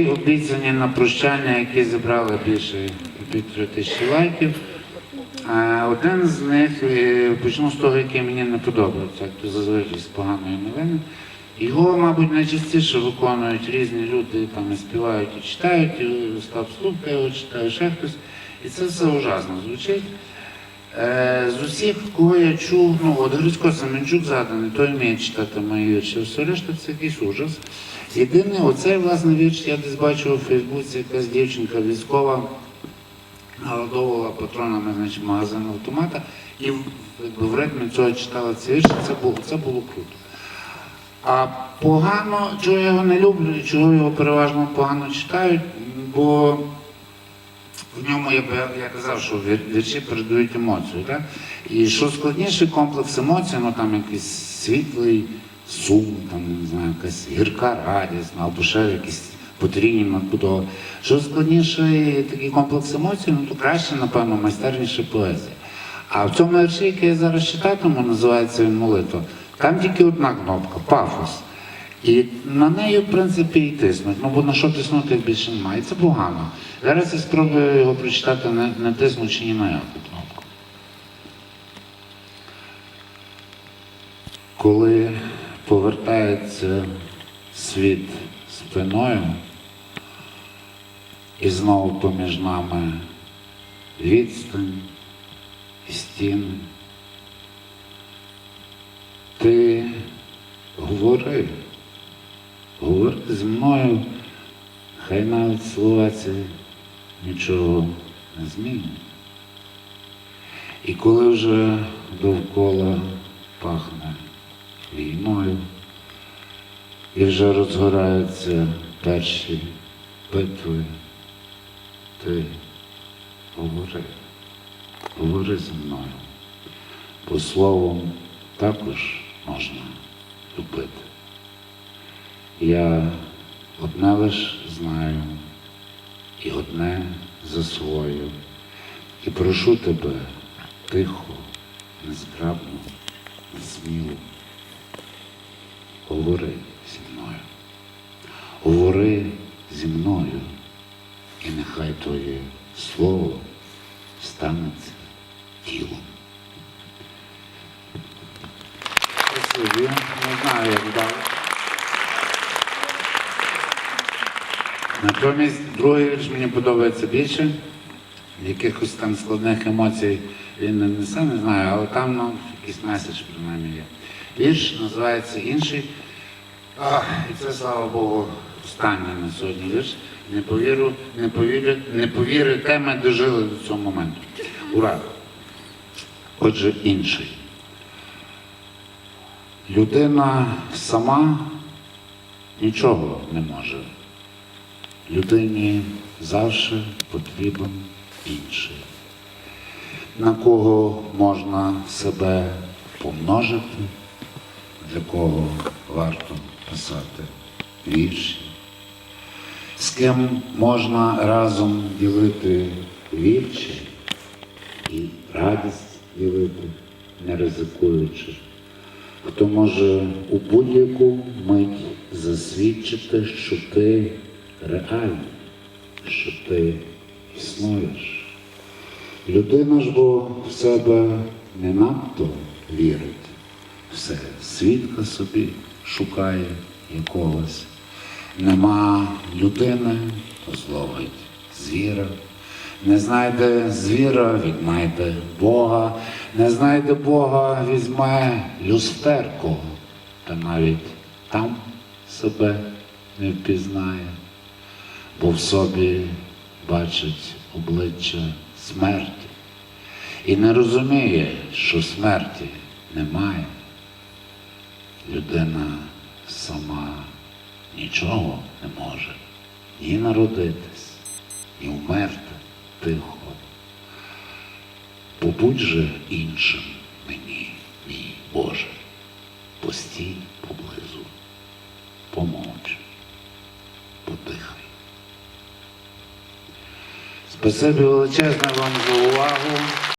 Обіцяні на прощання, які зібрали більше 3 тисячі лайків. Один з них, е, почну з того, який мені не подобається, як то зазвичай з поганої новини. Його, мабуть, найчастіше виконують різні люди, там і співають і читають, і Остап Слупка його читає, ще хтось. І це все ужасно звучить. Е, З усіх, кого я чув, ну от Грицько Семенчук заданий, той вміє читати мої вірші, все решта це якийсь ужас. Єдине, оцей власне вірш я десь бачив у Фейсбуці, якась дівчинка військова голодовувала патронами значить, магазину автомата і в ритмі цього читала ці вірші, це було, це було круто. А погано, чого я його не люблю, чого його переважно погано читають, бо в ньому я, я казав, що вірші передають емоцію. Так? І що складніший комплекс емоцій, ну там якийсь світлий сум, там, не знаю, якась гірка радість, ну, або ще якісь потрійні надбудови. Що складніший такий комплекс емоцій, ну то краще, напевно, майстерніша поезія. А в цьому вірші, який я зараз читатиму, називається він молитва. Там тільки одна кнопка пафос. І на неї, в принципі, і тиснуть. Ну, бо на що тиснути більше немає. І це погано. Зараз я спробую його прочитати, не, не тиснучи ні на яку кнопку. Коли повертається світ спиною, і знову поміж нами відстань і стіни, ти говори, говори зі мною, хай навіть слова ці нічого не змінять. І коли вже довкола пахне війною, і вже розгораються перші битви, ти говори, говори зі мною, бо словом також можна любити. Я одне лиш знаю і одне засвою, і прошу тебе тихо, незграбно, сміло. Говори зі мною. Говори зі мною, і нехай твоє слово станеться тілом. Спасибі. Не знаю, як далі. Натомість другий вірш мені подобається більше. Якихось там складних емоцій він не несе, не знаю, але там ну, якийсь меседж принаймні є. Вірш називається інший. А, і це, слава Богу, останній на сьогодні вірш. Не повірю, не повірю, не повірите, ми дожили до цього моменту. Ура! Отже, інший. Людина сама нічого не може. Людині завжди потрібен інший, на кого можна себе помножити, для кого варто писати вірші, з ким можна разом ділити вірші і радість ділити, не ризикуючи. Хто може у будь-яку мить засвідчити, що ти реальний, що ти існуєш. Людина ж бо в себе не надто вірить, все свідка собі шукає якогось. Нема людини, то зловить звіра. Не знайде звіра, віднайде Бога, не знайде Бога, візьме люстерку, та навіть там себе не впізнає, бо в собі бачить обличчя смерті і не розуміє, що смерті немає. Людина сама нічого не може ні народитись, ні вмерти тихо. Побудь же іншим мені, мій Боже, постій поблизу, помовч, Спасибі величезне вам за увагу.